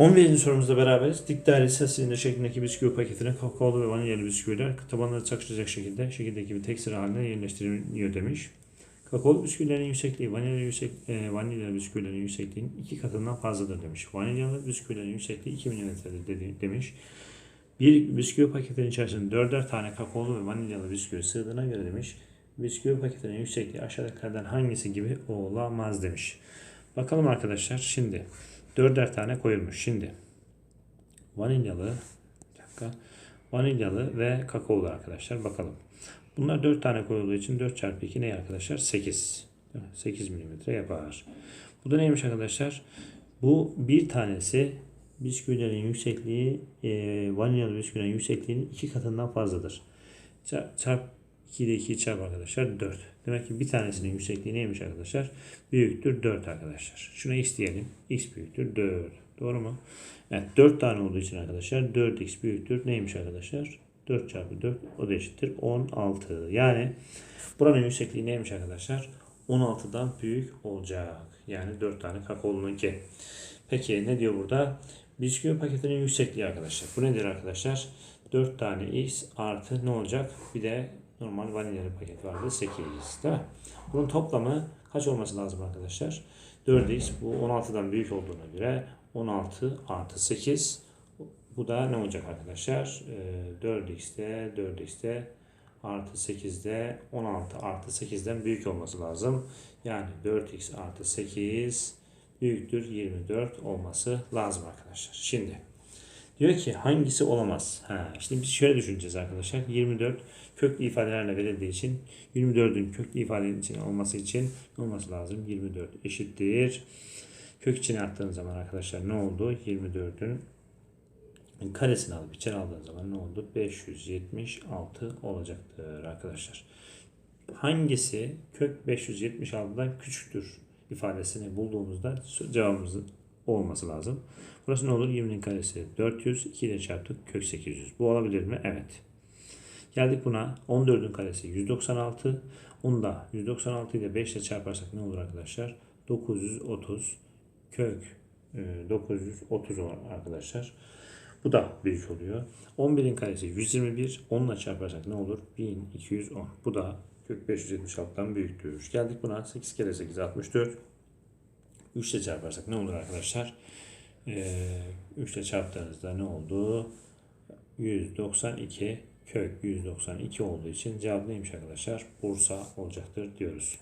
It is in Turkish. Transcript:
11. sorumuzda beraberiz. Dik daire sesinde şeklindeki bisküvi paketine kakaolu ve vanilyalı bisküviler tabanları çakışacak şekilde şekildeki bir tek sıra halinde yerleştiriliyor demiş. Kakaolu bisküvilerin yüksekliği vanilyalı, yüksek, e, vanilyalı bisküvilerin yüksekliğinin iki katından fazladır demiş. Vanilyalı bisküvilerin yüksekliği 2 mm'dir dedi, demiş. Bir bisküvi paketinin içerisinde dörder tane kakaolu ve vanilyalı bisküvi sığdığına göre demiş. Bisküvi paketinin yüksekliği aşağıdakilerden hangisi gibi olamaz demiş. Bakalım arkadaşlar şimdi dörder tane koyulmuş. Şimdi vanilyalı dakika, vanilyalı ve kakaolu arkadaşlar bakalım. Bunlar 4 tane koyulduğu için 4 çarpı 2 ne arkadaşlar? 8. 8 milimetre yapar. Bu da neymiş arkadaşlar? Bu bir tanesi bisküvilerin yüksekliği e, vanilyalı bisküvilerin yüksekliğinin iki katından fazladır. Çarp 2 ile 2'yi çarp arkadaşlar 4. Demek ki bir tanesinin yüksekliği neymiş arkadaşlar? Büyüktür 4 arkadaşlar. Şuna x diyelim. x büyüktür 4. Doğru mu? Evet 4 tane olduğu için arkadaşlar 4x büyüktür. Neymiş arkadaşlar? 4 çarpı 4 o da eşittir 16. Yani buranın yüksekliği neymiş arkadaşlar? 16'dan büyük olacak. Yani 4 tane kakaolununki. Peki ne diyor burada? Bisküvi paketinin yüksekliği arkadaşlar. Bu nedir arkadaşlar? 4 tane x artı ne olacak? Bir de normal vanilyalı paket vardı 8 değil mi? Bunun toplamı kaç olması lazım arkadaşlar? 4x bu 16'dan büyük olduğuna göre 16 artı 8 bu da ne olacak arkadaşlar? Ee, 4x'te 4x'te artı 8'de 16 artı 8'den büyük olması lazım. Yani 4x artı 8 büyüktür 24 olması lazım arkadaşlar. Şimdi diyor ki hangisi olamaz? Ha, işte biz şöyle düşüneceğiz arkadaşlar. 24 köklü ifadelerle verildiği için 24'ün köklü ifadenin için olması için olması lazım? 24 eşittir. Kök içine attığın zaman arkadaşlar ne oldu? 24'ün karesini alıp içeri aldığın zaman ne oldu? 576 olacaktır arkadaşlar. Hangisi kök 576'dan küçüktür ifadesini bulduğumuzda cevabımızın o olması lazım. Burası ne olur? 20'nin karesi 400. 2 ile çarptık. Kök 800. Bu olabilir mi? Evet. Geldik buna. 14'ün karesi 196. Onu da 196 ile 5 ile çarparsak ne olur arkadaşlar? 930 kök e, 930 olur arkadaşlar. Bu da büyük oluyor. 11'in karesi 121. 10 ile çarparsak ne olur? 1210. Bu da kök 576'dan büyüktür. Geldik buna. 8 kere 8 64. 3 ile çarparsak ne olur arkadaşlar? Ee, 3 ile çarptığınızda ne oldu? 192 kök 192 olduğu için cevap neymiş arkadaşlar? Bursa olacaktır diyoruz.